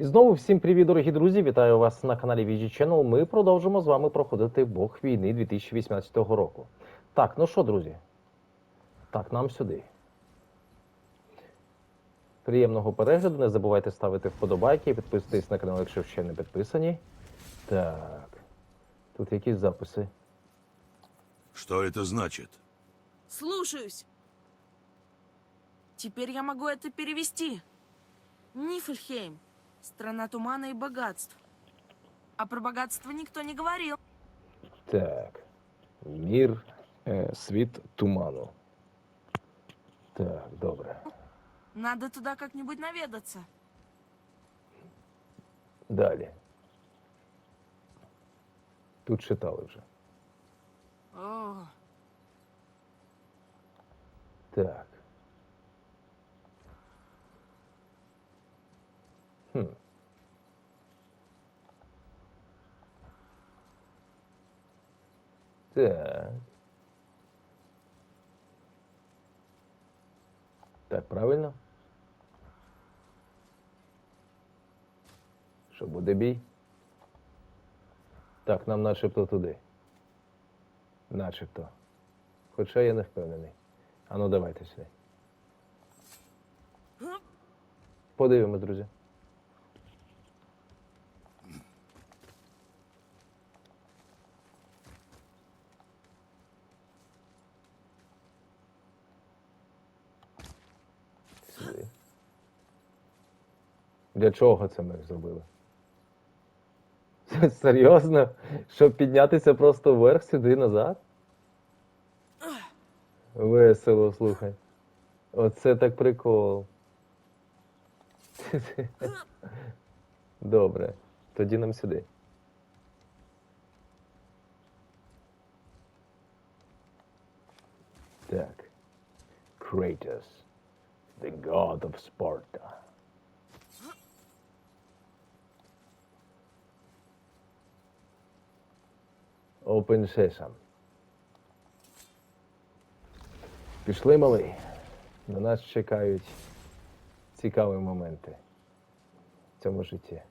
І знову всім привіт, дорогі друзі! Вітаю вас на каналі VG Channel. Ми продовжимо з вами проходити Бог війни 2018 року. Так, ну що, друзі? Так, нам сюди. Приємного перегляду. Не забувайте ставити вподобайки і підписуйтесь на канал, якщо ще не підписані. Так. Тут якісь записи. Что это значит? Слушаюсь. Теперь я могу это перевести. Нифльхейм. Страна тумана и богатств. А про богатство никто не говорил. Так. Мір, е, світ туману. Так, добре. Надо туда как-нибудь наведаться. Далі. Тут читали вже. О, Так. Так. Так, правильно? Що буде бій? Так, нам начебто туди. Начебто. Хоча я не впевнений. А ну давайте сюди. Подивимось, друзі. Сюди. Для чого це ми зробили? Серйозно? Щоб піднятися просто вверх сюди назад? Весело, слухай. Оце так прикол. Добре. Тоді нам сюди. Так. Kratos, the god of Sparta. Open Sesame. Пішли, малий. На нас чекають цікаві моменти в цьому житті.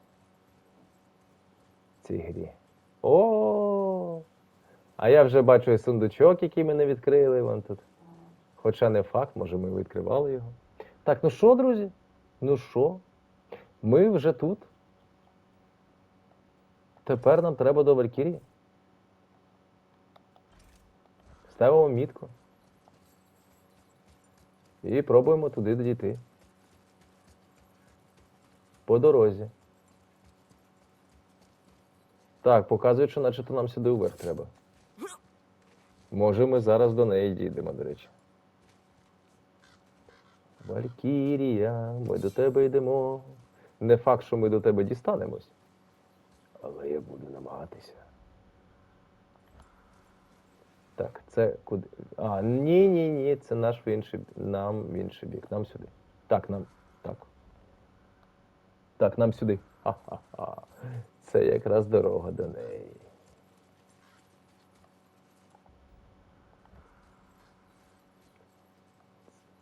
В цій грі. О! А я вже бачу сундучок, який ми не відкрили вон тут. Хоча не факт, може ми відкривали його. Так, ну що, друзі? Ну що? Ми вже тут. Тепер нам треба до Валькірії. Ставимо мітку. І пробуємо туди дійти. По дорозі. Так, показують, що начебто нам сюди вверх треба. Може, ми зараз до неї дійдемо, до речі. Валькірія, ми до тебе йдемо. Не факт, що ми до тебе дістанемось. Але я буду намагатися. Так, це куди? А, ні, ні, ні, це наш в інший, нам в інший бік. Нам сюди. Так, нам. Так. Так, нам сюди. Ха-ха-ха. Це якраз дорога до неї.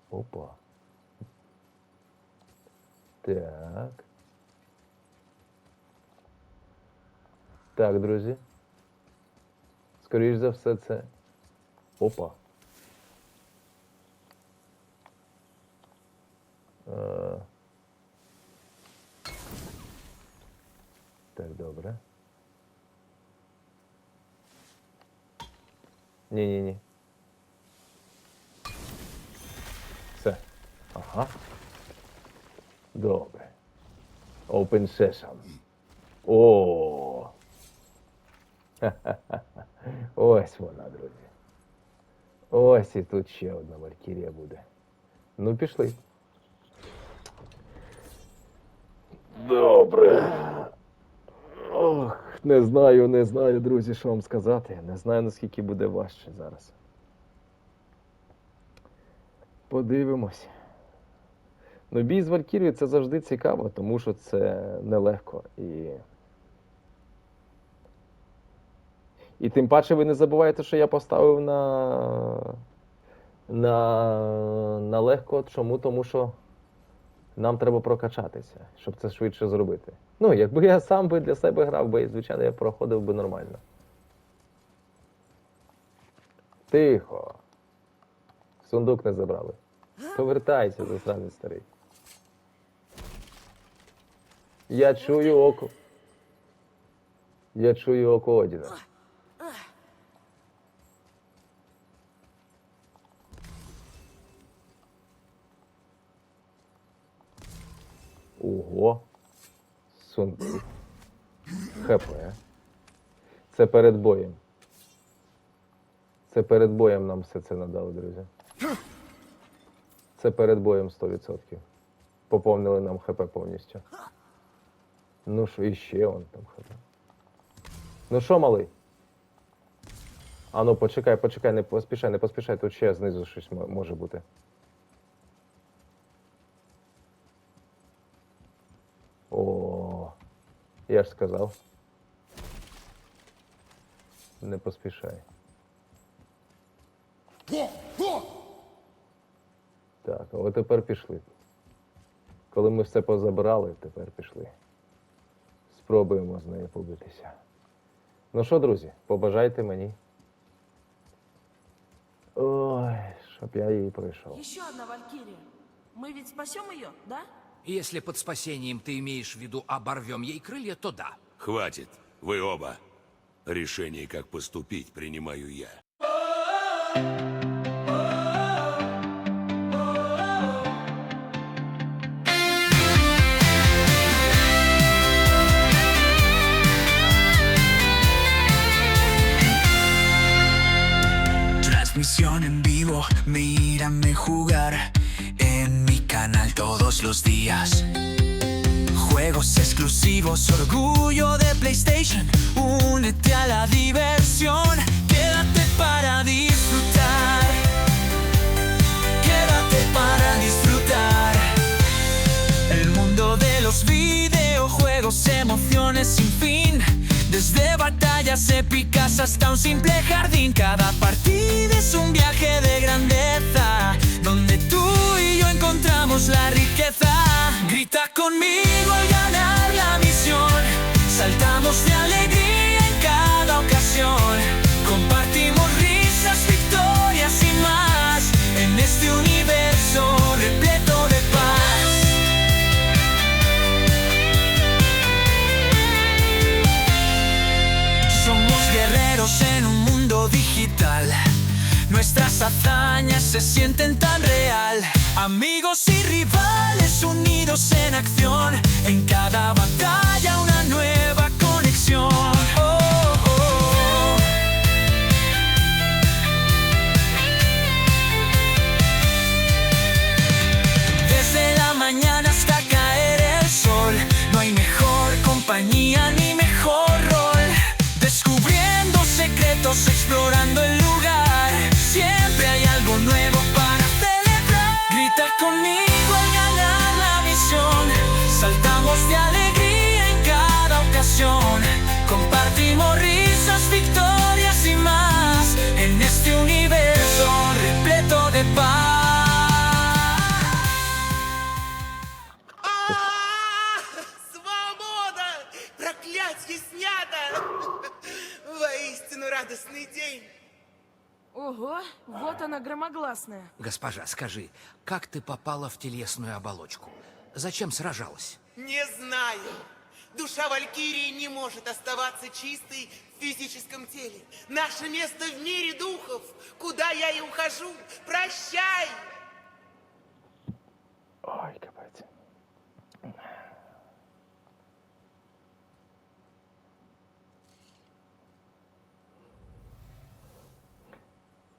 Опа. Так. Так, друзі. Скоріш за все, це. Опа. Е, Так, добре. Ні-ні-ні. Все. Ага. Добре. Open session. О. Ха-ха-ха. Ось вона, друзі. І тут ще одна Валькірія буде. Ну, пішли. Добре. Ох, не знаю, не знаю, друзі, що вам сказати. Не знаю, наскільки буде важче зараз. Подивимось. Ну, бій з Валькірією це завжди цікаво, тому що це нелегко. І... і тим паче ви не забувайте, що я поставив на, на, на легко. Чому? Тому що Нам треба прокачатися, щоб це швидше зробити. Ну, якби я сам би для себе грав би, звичайно, я проходив би нормально. Тихо. Сундук не забрали. Повертайся, засранець старий. Я чую око. Я чую око Одіна. Ого. Сундук. ХП. Це перед боєм. Це перед боєм нам все це надали, друзі. Це перед боєм 100%. Поповнили нам ХП повністю. Ну що, іще он там ХП. Ну що, малий? А ну почекай, почекай, не поспішай, не поспішай, тут ще знизу щось може бути. Я ж сказав. Не поспішай. Так, а от тепер пішли. Коли ми все позабрали, тепер пішли. Спробуємо з нею побитися. Ну що, друзі, побажайте мені. Ой, щоб я її пройшов. Еще одна Валькирия. Мы ведь спасем ее, да? Если под спасением ты имеешь в виду оборвем ей крылья, то да. Хватит, вы оба. Решение, как поступить, принимаю я. Transmisión en vivo, mírame jugar todos los días. Juegos exclusivos, orgullo de PlayStation. Únete a la diversión, quédate para disfrutar. Quédate para disfrutar. El mundo de los videojuegos, emociones sin fin. Desde batallas épicas hasta un simple jardín. Cada partida es un viaje de grandeza. Donde tú y yo encontramos la riqueza. Grita conmigo al ganar la misión. Saltamos de alegría en cada ocasión. Compartimos risas, victorias y más. En este universo repleto de paz. Somos guerreros en un mundo digital. Nuestras hazañas se sienten deu cena que Ого, вот она громогласная. Госпожа, скажи, как ты попала в телесную оболочку? Зачем сражалась? Не знаю. Душа Валькирии не может оставаться чистой в физическом теле. Наше место в мире духов. Куда я и ухожу. Прощай!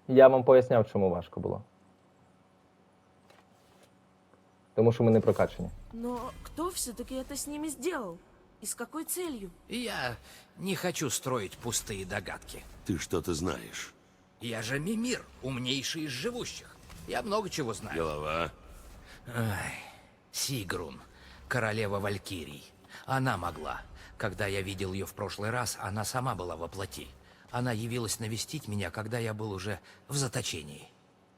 Я вам поясняв, чому важко було. Тому що ми не прокачані. Но кто все-таки это с ними сделал? И с какой целью? Я не хочу строить пустые догадки. Ты что-то знаешь. Я же Мимир, умнейший из живущих. Я много чего знаю. Голова. Ай, Сигрун, королева Валькирий. Она могла. Когда я видел ее в прошлый раз, она сама была во плоти. Она явилась навестить меня, когда я был уже в заточении.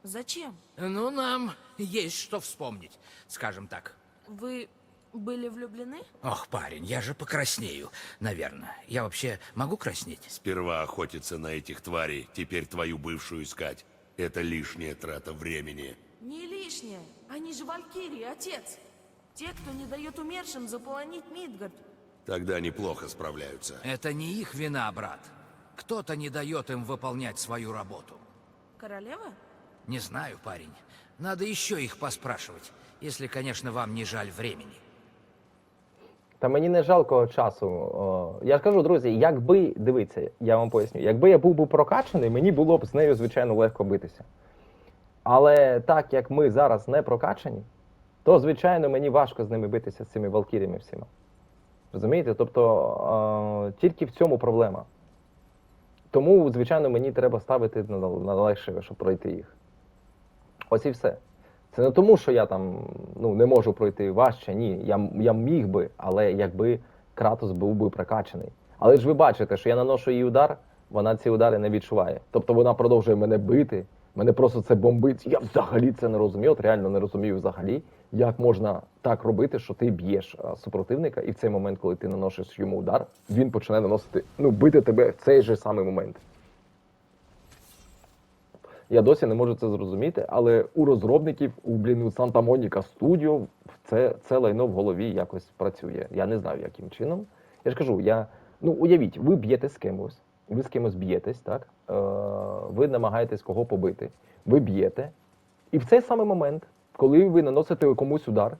Зачем? Ну, нам есть что вспомнить, скажем так. Вы были влюблены? Ох, парень, я же покраснею, наверное. Я вообще могу краснеть? Сперва охотиться на этих тварей, теперь твою бывшую искать. Это лишняя трата времени. Не лишнее. Они же валькирии, отец. Те, кто не дает умершим заполонить Мидгард. Тогда неплохо справляются. Это не их вина, брат. Кто-то не дает им выполнять свою работу. Королева? Не знаю, парень. Надо еще их поспрашивать, если, конечно, вам не жаль времени. Та мені не жалко часу. О, я ж кажу, друзі, якби дивіться, я вам поясню, якби я був би прокачаний, мені було б з нею, звичайно, легко битися. Але так як ми зараз не прокачані, то звичайно мені важко з ними битися з цими валкірями всіма. Розумієте? Тобто тільки в цьому проблема. Тому, звичайно, мені треба ставити на, легше, щоб пройти їх. Ось і все. Це не тому, що я там ну, не можу пройти важче, ні. Я, я міг би, але якби Кратос був би прокачаний. Але ж ви бачите, що я наношу їй удар, вона ці удари не відчуває. Тобто вона продовжує мене бити, мене просто це бомбить. Я взагалі це не розумію, от реально не розумію взагалі, як можна так робити, що ти б'єш а, супротивника, і в цей момент, коли ти наносиш йому удар, він починає наносити, ну, бити тебе в цей же самий момент. Я досі не можу це зрозуміти, але у розробників, у блін, у Санта Моніка Студіо це, це лайно в голові якось працює. Я не знаю, яким чином. Я ж кажу, я, ну уявіть, ви б'єте з кимось, ви з кимось б'єтесь, так? Е, ви намагаєтесь кого побити, ви б'єте. І в цей самий момент, коли ви наносите комусь удар,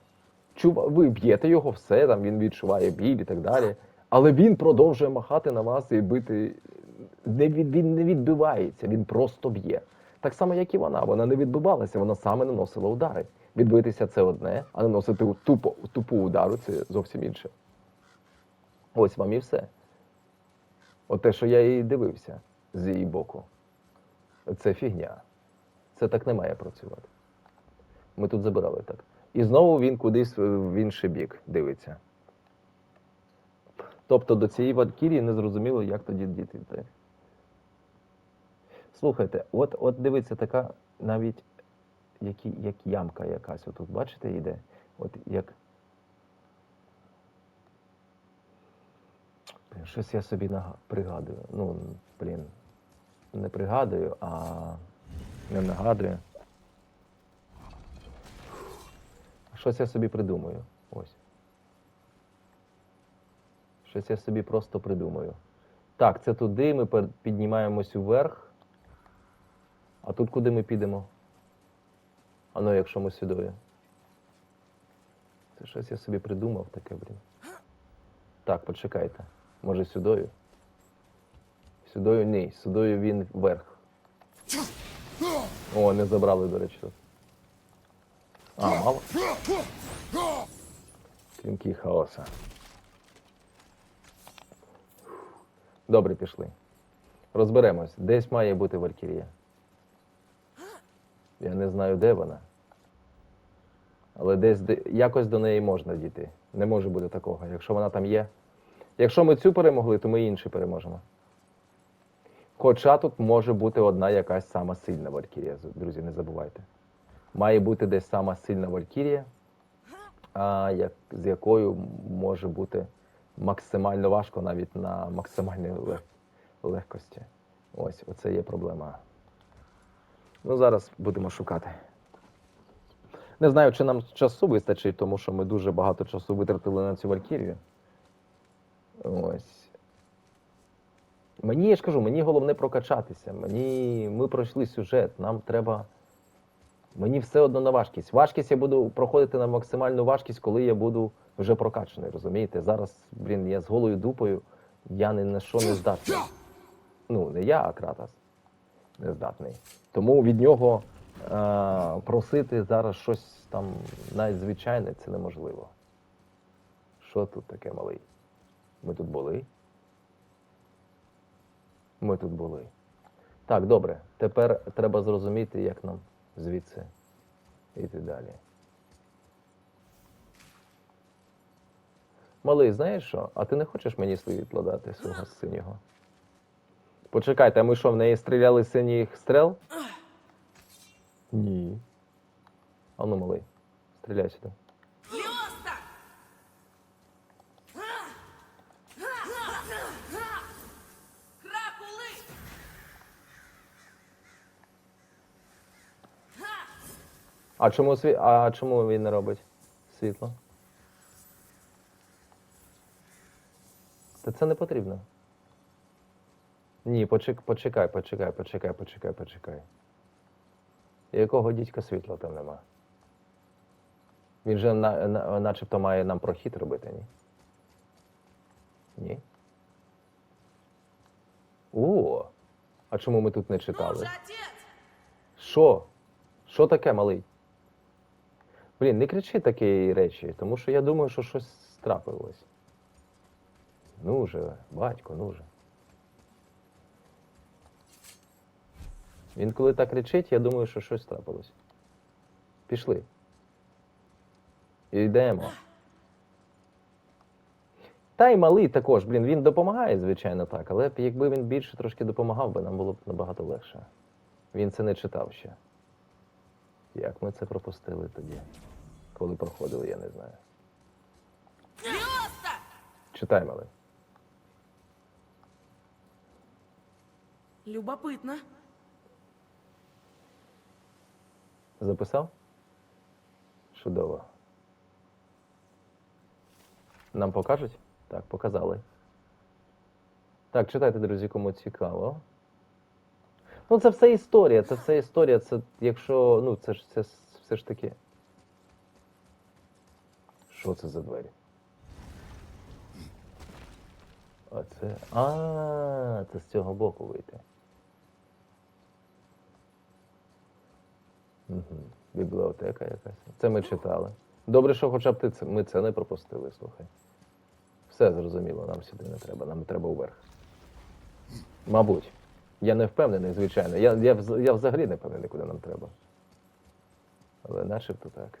ви б'єте його, все, там він відчуває біль і так далі. Але він продовжує махати на вас і бити. Не від, він не відбивається, він просто б'є. Так само, як і вона. Вона не відбивалася, вона саме наносила удари. Відбитися це одне, а наносити тупо, тупу удару це зовсім інше. Ось вам і все. От те, що я і дивився з її боку. Це фігня. Це так не має працювати. Ми тут забирали так. І знову він кудись в інший бік дивиться. Тобто до цієї валькірії не зрозуміло, як тоді діти йти. Слухайте, от, от дивиться така навіть як, як ямка якась. Отут, бачите, йде? От як. Щось я собі нага- пригадую. Ну, блін, не пригадую, а не нагадую. Щось я собі придумаю. Ось. Щось я собі просто придумаю. Так, це туди, ми піднімаємось уверх. А тут куди ми підемо? А ну, якщо ми сюди. Це щось я собі придумав таке, блін. Так, почекайте. Може сюдою? Сюдою ні, сюдою він вверх. О, не забрали, до речі. тут. А, мало? Клінки хаоса. Добре, пішли. Розберемось. Десь має бути Валькірія. Я не знаю, де вона. Але десь якось до неї можна дійти. Не може бути такого. Якщо вона там є. Якщо ми цю перемогли, то ми інші переможемо. Хоча тут може бути одна якась сама сильна Валькірія, друзі, не забувайте. Має бути десь сама сильна Валькірія, а як, з якою може бути максимально важко навіть на максимальній лег- легкості. Ось, оце є проблема. Ну, зараз будемо шукати. Не знаю, чи нам часу вистачить, тому що ми дуже багато часу витратили на цю Валькірію. Ось. Мені, я ж кажу, мені головне прокачатися. Мені, ми пройшли сюжет, нам треба. Мені все одно на важкість. Важкість я буду проходити на максимальну важкість, коли я буду вже прокачаний, розумієте? Зараз, блін, я з голою дупою, я ні на що не здатний. Ну, не я, а Кратос не здатний. Тому від нього е, просити зараз щось там навіть звичайне це неможливо. Що тут таке малий? Ми тут були? Ми тут були. Так, добре. Тепер треба зрозуміти, як нам звідси йти далі. Малий, знаєш що? А ти не хочеш мені світло дати свого синього? Почекайте, а ми що, в неї стріляли синіх стрел? Ні. А ну, малий, стріляй сюди. А чому сві... А чому він не робить світло? Та це не потрібно. Ні, почек... почекай, почекай, почекай, почекай, почекай. Якого дідька світла там нема? Він же на... на... начебто має нам прохід робити, ні? Ні? О! А чому ми тут не читали? Що? Що таке, малий? Блін, не кричи такі речі, тому що я думаю, що щось трапилось. Ну же, батько, ну же. Він коли так кричить, я думаю, що щось трапилось. Пішли. Йдемо. Та й малий також, блін, він допомагає, звичайно, так, але якби він більше трошки допомагав би, нам було б набагато легше. Він це не читав ще. Як ми це пропустили тоді? Коли проходили, я не знаю. Читай, малий. Любопытно. Записав? Чудово. Нам покажуть? Так, показали. Так, читайте, друзі, кому цікаво. Ну, це все історія, це все історія, це якщо. Ну, це ж це все ж таки. Що це за двері? А це. А, це з цього боку вийти. Угу. Бібліотека якась. Це ми читали. Добре, що хоча б ти це, ми це не пропустили, слухай. Все зрозуміло, нам сюди не треба, нам треба вверх. Мабуть. Я не впевнений, звичайно. Я, я, я взагалі не впевнений, куди нам треба. Але начебто так.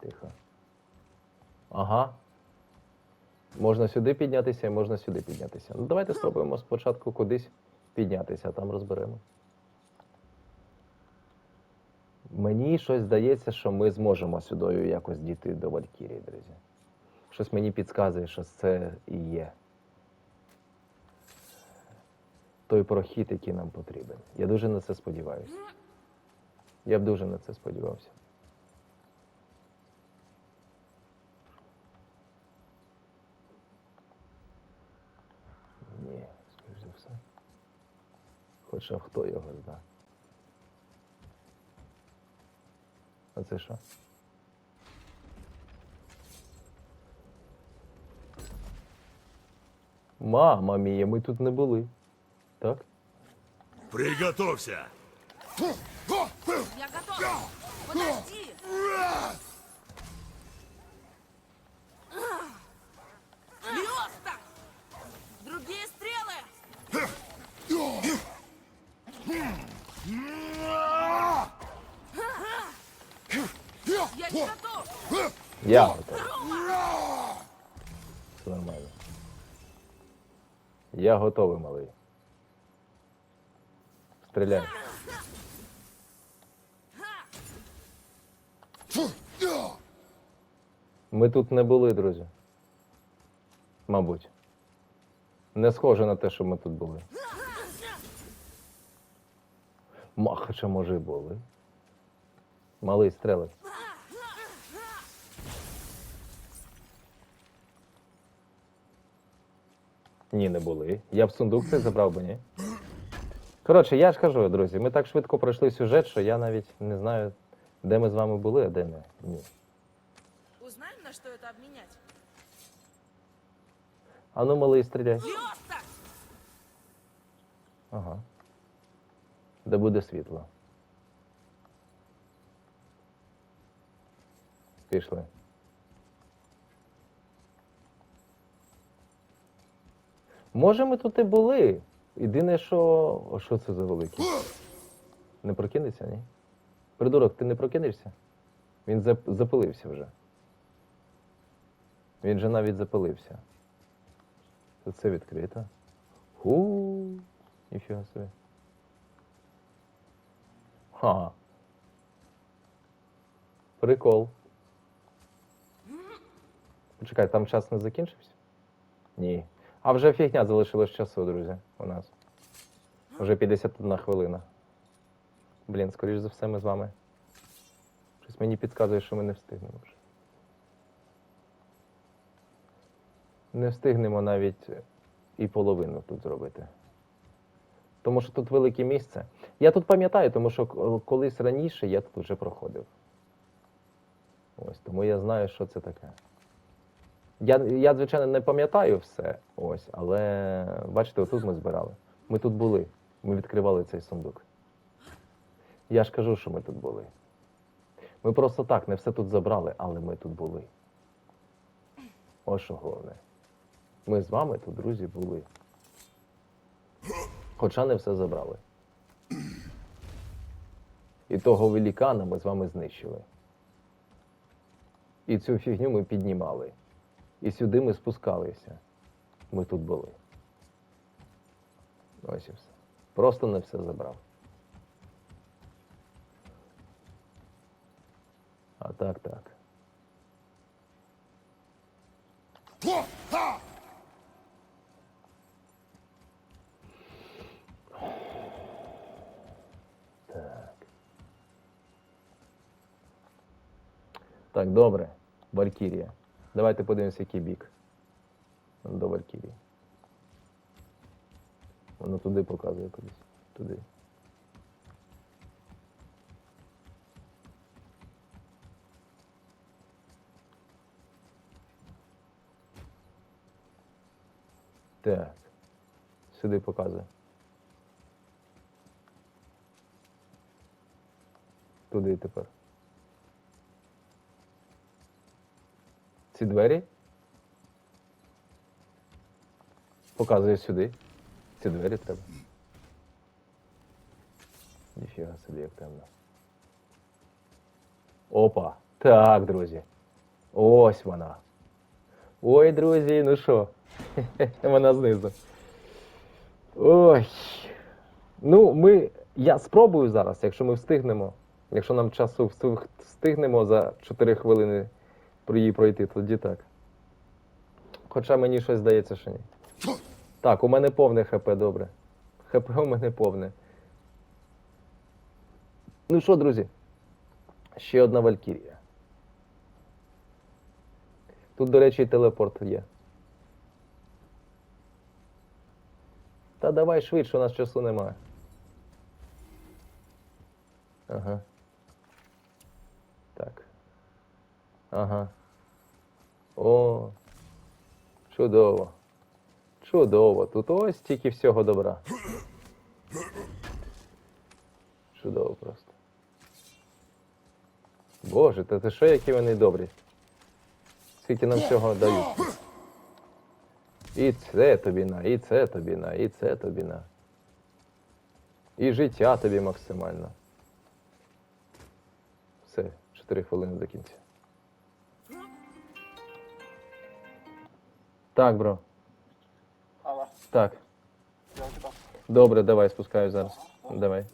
Тихо. Ага. Можна сюди піднятися і можна сюди піднятися. Ну давайте спробуємо спочатку кудись піднятися, а там розберемо. Мені щось здається, що ми зможемо сюди якось дійти до Валькірії, друзі. Щось мені підказує, що це і є. Той прохід, який нам потрібен. Я дуже на це сподіваюся. Я б дуже на це сподівався. Ні, скоріш за все. Хоча хто його знає. А це що? Мама мія, ми тут не були. Так? Приготовься! Я готов. Подожди. Я готов! Все нормально. Я готовий, малий. Стріляй. Ми тут не були, друзі. Мабуть. Не схоже на те, що ми тут були. Ма, хоча може були. Малий стрелець. Ні, не були. Я б сундук цей забрав би, ні. Коротше, я ж кажу, друзі, ми так швидко пройшли сюжет, що я навіть не знаю, де ми з вами були, а де не. Ні. Узнаем, на что это обменять? А ну, малий, стріляй. Ага. Де буде світло. Пішли. Може, ми тут і були. Єдине, що. О, що це за великий? Не прокинеться, ні? Придурок, ти не прокинешся? Він зап- запилився вже. Він же навіть запилився. Тут це відкрито. Ху, ніфіга собі. Ха. Прикол. Почекай, там час не закінчився? Ні. А вже фігня залишилось часу, друзі, у нас. Вже 51 хвилина. Блін, скоріш за все, ми з вами. Щось мені підказує, що ми не встигнемо вже. Не встигнемо навіть і половину тут зробити. Тому що тут велике місце. Я тут пам'ятаю, тому що колись раніше я тут вже проходив. Ось, тому я знаю, що це таке. Я, я звичайно, не пам'ятаю все, ось, але бачите, отут ми збирали. Ми тут були. Ми відкривали цей сундук. Я ж кажу, що ми тут були. Ми просто так не все тут забрали, але ми тут були. Ось що головне. Ми з вами тут, друзі, були. Хоча не все забрали. І того велікана ми з вами знищили. І цю фігню ми піднімали. І сюди ми спускалися. Ми тут були. Ось і все. Просто не все забрав. А так, так. Так, добре. Валькірія. Давайте подивимося, який бік. До Валькірії. Воно туди показує кудись. Туди. Так. Сюди показує. Туди тепер. Ці двері. Показує сюди. Ці двері треба. Ніфіга собі, як темно. Опа. Так, друзі. Ось вона. Ой, друзі, ну що? Вона знизу. Ой. Ну, ми. Я спробую зараз, якщо ми встигнемо. Якщо нам часу встигнемо за 4 хвилини її пройти, тоді так. Хоча мені щось здається, що ні. Так, у мене повне ХП, добре. ХП у мене повне. Ну що, друзі? Ще одна Валькірія. Тут, до речі, і телепорт є. Та давай швидше, у нас часу немає. Ага. Так. Ага. О. Чудово. Чудово. Тут ось тільки всього добра. Чудово просто. Боже, та ти що, які вони добрі? Скільки нам всього дають. І це тобі на, і це тобі на, і це тобі на. І життя тобі максимально. Все, 4 хвилини до кінця. Так, бро. Алло, Так. я у тебя. Добре, давай спускаю зараз. Давай.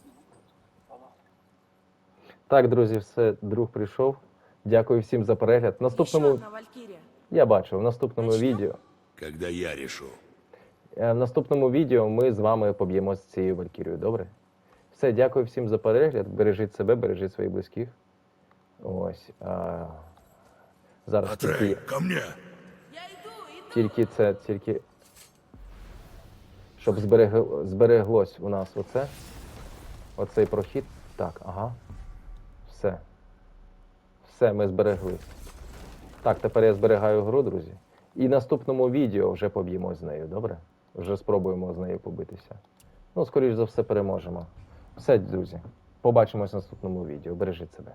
Так, друзі, все, друг прийшов. Дякую всім за перегляд. В Еще наступному одна Валькирия. я бачу, в наступному відео. Когда я решу. Е, В наступному відео ми з вами поб'ємо з цією Валькірією, добре? Все, дякую всім за перегляд. Бережіть себе, бережіть своїх близьких. Ось. А... Зараз Атрей, тільки, ко мне! Тільки це, тільки. Щоб зберег... збереглось у нас оце. Оцей прохід. Так, ага. Все. Все, ми зберегли. Так, тепер я зберігаю гру, друзі. І в наступному відео вже поб'ємо з нею, добре? Вже спробуємо з нею побитися. Ну, скоріш за все, переможемо. Все, друзі. Побачимось в наступному відео. Бережіть себе.